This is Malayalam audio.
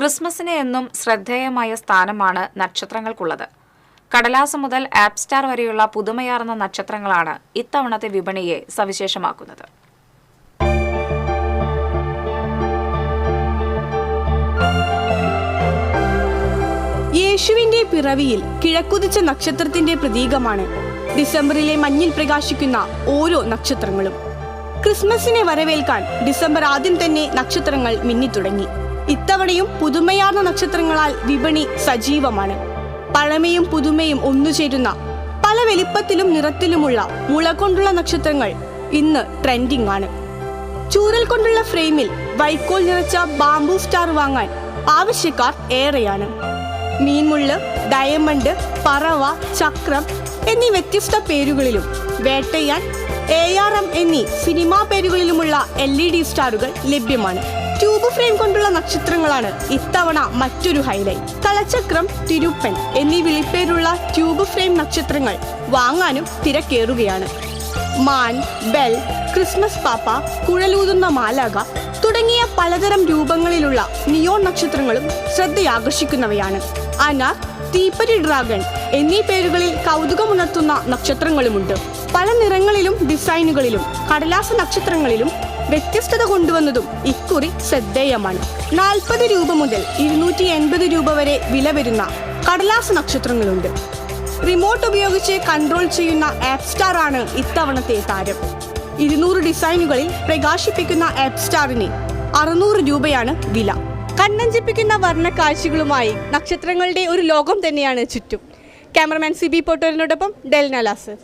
ക്രിസ്മസിന് എന്നും ശ്രദ്ധേയമായ സ്ഥാനമാണ് നക്ഷത്രങ്ങൾക്കുള്ളത്. കടലാസ് മുതൽ ആപ്പ് സ്റ്റാർ വരെയുള്ള പുതുമയാർന്ന നക്ഷത്രങ്ങളാണ് ഇത്തവണത്തെ വിപണിയെ സവിശേഷമാക്കുന്നത്. യേശുവിന്റെ പിറവിയിൽ കിഴക്കുതിച്ച നക്ഷത്രത്തിന്റെ പ്രതീകമാണ്. ഡിസംബറിലെ മഞ്ഞിൽ പ്രകാശിക്കുന്ന ഓരോ നക്ഷത്രങ്ങളും. ക്രിസ്മസിനെ വരവേൽക്കാൻ ഡിസംബർ ആദ്യം തന്നെ നക്ഷത്രങ്ങൾ മിന്നിത്തുടങ്ങി. ഇത്തവണയും പുതുമയാർന്ന നക്ഷത്രങ്ങളാൽ വിപണി സജീവമാണ്. പഴമയും പുതുമയും ഒന്നുചേരുന്ന പല വലിപ്പത്തിലും നിറത്തിലുമുള്ള മുള കൊണ്ടുള്ള നക്ഷത്രങ്ങൾ ഇന്ന് ട്രെൻഡിംഗ് ആണ്. ചൂരൽ കൊണ്ടുള്ള ഫ്രെയിമിൽ വൈക്കോൽ നിറച്ച ബാംബു സ്റ്റാർ വാങ്ങാൻ ആവശ്യക്കാർ ഏറെയാണ്. മീൻമുള്ള് ഡയമണ്ട് പറവ ചക്രം എന്നീ വ്യത്യസ്ത പേരുകളിലും വേട്ടയാൻ എ ആർ എം എന്നീ സിനിമാ പേരുകളിലുമുള്ള എൽ ഇ ഡി സ്റ്റാറുകൾ ലഭ്യമാണ്. ട്യൂബ് ഫ്രെയിം കൊണ്ടുള്ള നക്ഷത്രങ്ങളാണ് ഇത്തവണ മറ്റൊരു ഹൈലൈറ്റ് തലചക്രം തിരുപ്പൻ എന്നീ വിളിപ്പേരുള്ള ട്യൂബ് ഫ്രെയിം നക്ഷത്രങ്ങൾ വാങ്ങാനും തിരക്കേറുകയാണ്. മാൻ ബെൽ ക്രിസ്മസ് പാപ്പ കുഴലൂതുന്ന മാലാക തുടങ്ങിയ പലതരം രൂപങ്ങളിലുള്ള നിയോൺ നക്ഷത്രങ്ങളും ശ്രദ്ധയാകർഷിക്കുന്നവയാണ്. അനാർ തീപ്പരി ഡ്രാഗൺ എന്നീ പേരുകളിൽ കൗതുകമുണർത്തുന്ന നക്ഷത്രങ്ങളുമുണ്ട്. പല നിറങ്ങളിലും ഡിസൈനുകളിലും കടലാസ നക്ഷത്രങ്ങളിലും വ്യത്യസ്തത കൊണ്ടുവന്നതും ഇക്കുറി ശ്രദ്ധേയമാണ്. നാൽപ്പത് രൂപ മുതൽ ഇരുന്നൂറ്റി എൺപത് രൂപ വരെ വില വരുന്ന കടലാസ നക്ഷത്രങ്ങളുണ്ട്. റിമോട്ട് ഉപയോഗിച്ച് കൺട്രോൾ ചെയ്യുന്ന ആപ്പ് സ്റ്റാർ ആണ് ഇത്തവണത്തെ താരം. ഇരുന്നൂറ് ഡിസൈനുകളിൽ പ്രകാശിപ്പിക്കുന്ന ആപ്പ് സ്റ്റാറിന് അറുന്നൂറ് രൂപയാണ് വില. കണ്ണഞ്ചിപ്പിക്കുന്ന വർണ കാഴ്ചകളുമായി നക്ഷത്രങ്ങളുടെ ഒരു ലോകം തന്നെയാണ് ചുറ്റും. ക്യാമറമാൻ സി ബി പോട്ടോറിനോടൊപ്പം ഡെൽന ലാസർ.